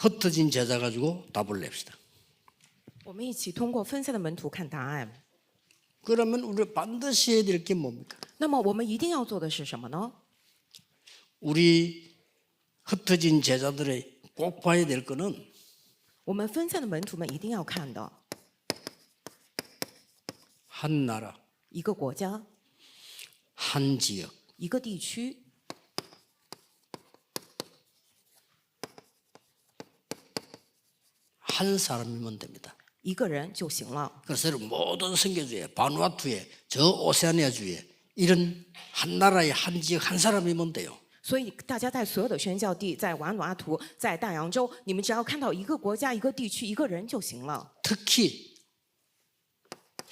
흩어진 제자 가지고 답을 냅시다. 我们一起通过分散的门徒看答案。 그러면 우리 반드시 해야 될 게 뭡니까? 那么我们一定要做的是什么呢？ 우리 흩어진 제자들의 꼭 봐야 될 거는 我们分散的门徒们一定要看的， 한 나라, 一个国家、 한 지역, 一个地区， 한 사람이면 됩니다. 一个人就行了。 그래서 여러분 모든 선교주에 바누아투에 저 오세아니아주에 이런 한 나라의 한 지역 한 사람이면 돼요. 所以大家在所有的宣教地，在瓦努阿图，在大洋洲，你们只要看到一个国家、一个地区、一个人就行了。 특히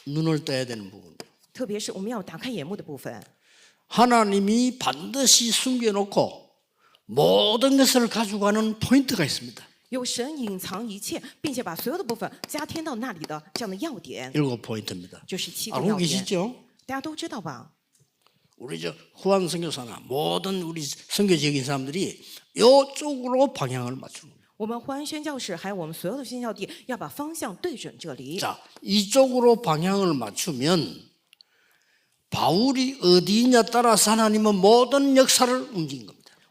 눈을 떠야 되는 부분. 特别是我们要打开眼目的部分， 하나님이 반드시 숨겨놓고 모든 것을 가져가는 포인트가 있습니다. 有神隐藏一切，并且把所有的部分加添到那里的这样的要点， 일곱 포인트입니다. 就是七个 알고 要点。 계시죠? 大家都知道吧？ 우리 저 후한 선교사나 모든 우리 선교적인 사람들이 이쪽으로 방향을 맞추는 거예요. 我们欢宣教士还有我们所有的宣教地，要把方向对准这里。 자, 이쪽으로 방향을 맞추면 바울이 어디냐 따라서 하나님은 모든 역사를 움직인 겁니다.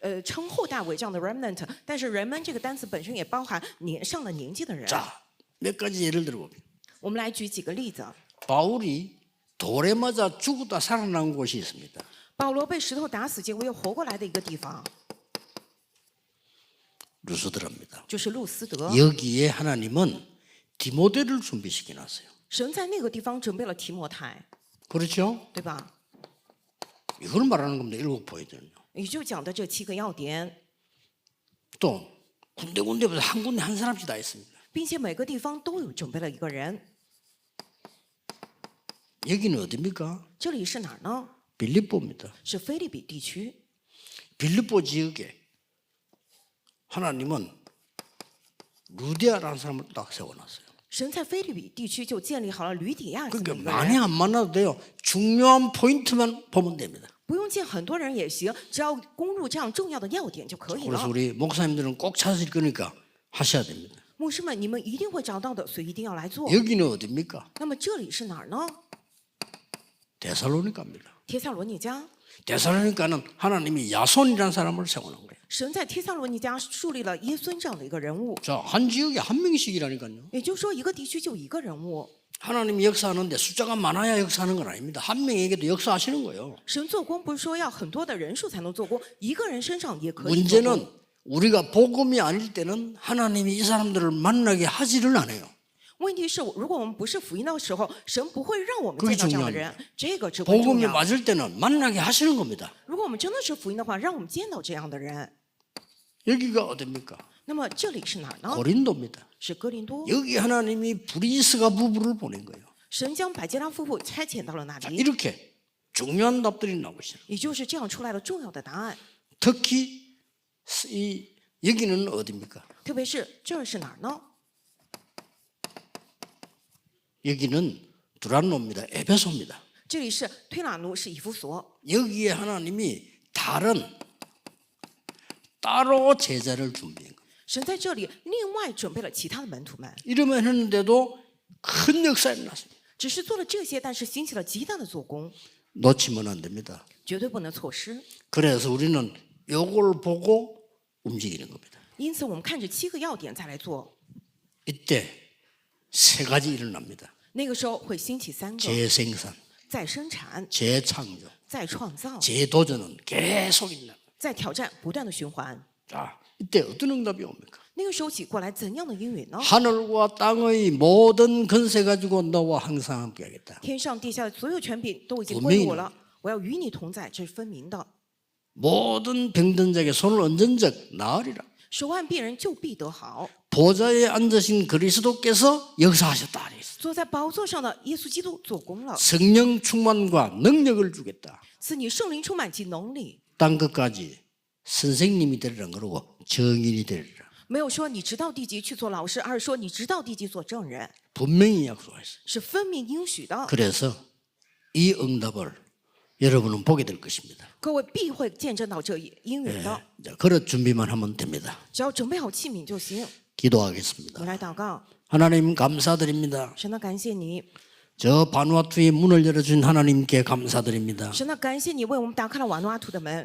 呃称后代为这样的 remnant，但是人们这个单词本身也包含年上了年纪的人。 자, 몇 가지 예를 들어보면 我们来举几个例子。 바울이 돌에 맞아 죽었다 살아난 곳이 있습니다. 保罗被石头打死，结果又活过来的一个地方， 루스드랍니다. 就是路斯德。 여기에 하나님은 디모데를 준비시켜 놨어요. 神在那个地方准备了提摩太， 그렇죠? 对吧？ 이걸 말하는 겁니다. 일곱 포인트는요. 也就讲的这七个要点， 또 군데군데부터 한 군데 한 사람씩 다 있습니다. 并且每个地方都有准备了一个人。 여기는 어디입니까? 这里是哪儿呢？ 빌립보입니다. 是菲利比地区。 빌립보 지역에 하나님은 루디아라는 사람을 딱 세워놨어요. 神在菲利比地区就建立好了吕底亚这么 그러니까 一个 많이 人， 안 만나도 돼요. 중요한 포인트만 보면 됩니다. 不用见很多人也行，只要攻入这样重要的要点就可以 그래서 了。 우리 목사님들은 꼭 찾으실 거니까 하셔야 됩니다. 牧师们，你们一定会找到的，所以一定要来做。 여기는 어디입니까? 那么这里是哪儿呢？ 데살로니카입니다. 帖撒罗尼迦。 데살로니카는 하나님이 야손이라는 사람을 세워놓은 거예요. 神在帖撒罗尼迦树立了耶孙这样的一个人物， 자, 한 지역에 한 명씩이라니까요. 也就是说，一个地区就一个人物。 하나님이 역사하는데 숫자가 많아야 역사하는 건 아닙니다. 한 명에게도 역사하시는 거예요. 神做工不是说要很多的人数才能做工，一个人身上也可以做工。 문제는 우리가 복음이 아닐 때는 하나님이 이 사람들을 만나게 하지를 않아요. 问题是，如果我们不是福音的时候，神不会让我们 그게 见到这样的 중요합니다 人，这个至关重 복음이 要。 맞을 때는 만나게 하시는 겁니다. 如果我们真的是福音的话，让我们见到这样的人。 여기가 어딥니까? 고린도입니다. 여기 하나님이 브리스가 부부를 보낸 거예요. 자, 이렇게 중요한 답들이 나오시죠. 특히 이 여기는 어디입니까? 여기는 두란노입니다. 에베소입니다. 여기에 하나님이 다른 따로 제자를 준비한 神在这里另外准备了其他的门徒们， 이러면 했는데도 큰 역사가 일어났어요. 只是做了这些，但是兴起了极大的做工， 놓치면 안 됩니다. 绝对不能错失。 그래서 우리는 요걸 보고 움직이는 겁니다. 因此，我们看着七个要点再来做， 이때 세 가지 일어납니다. 那个时候会兴起三个： 재생산, 再生产、 재창조, 再创造、 재도전은 계속 일어납니다. 再挑战，不断的循环。 자, 이때 어떤 응답이 옵니까? 那个时候起过来怎样的应允呢？ 하늘과 땅의 모든 건세 가지고 너와 항상 함께하겠다. 天上地下的所有权柄都已经我命令归于我了，我要与你同在，这是分明的。 모든 병든 자에게 손을 얹은 적 나으리라. 手腕病人就必得好。 보좌에 앉으신 그리스도께서 역사하셨다. 그랬어요. 坐在宝座上的耶稣基督做工了， 성령 충만과 능력을 주겠다. 赐你圣灵充满及能力。 딴 것까지 선생님이 되리란 그러고 정인이 되리라. 没有说你直到地级去做老师，而是说你直到地级做证人， 분명히 약속했어요. 是分明应许的。 그래서 이 응답을 여러분은 보게 될 것입니다. 各位必会见证到这一应允的， 자, 그릇 준비만 하면 됩니다. 只要准备好器皿就行。 기도하겠습니다. 我来祷告， 하나님 감사드립니다. 神的感谢你， 저 바누아투의 문을 열어준 하나님께 감사드립니다.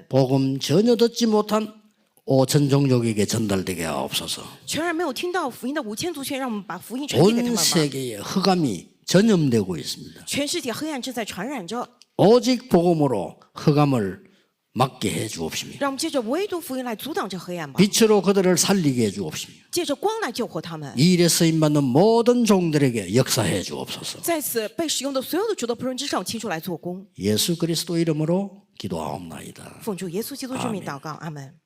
복음 전혀 듣지 못한 5천 종족에게 전달되게 하옵소서. 온 세계에 흑암이 전염되고 있습니다. 오직 복음으로 흑암을 막게 해 주옵시며. 빛으로 그들을 살리게 해 주옵시며. 이 일에 쓰임 받는 모든 종들에게 역사해 주옵소서. 예수 그리스도 이름으로 기도하옵나이다. 아멘.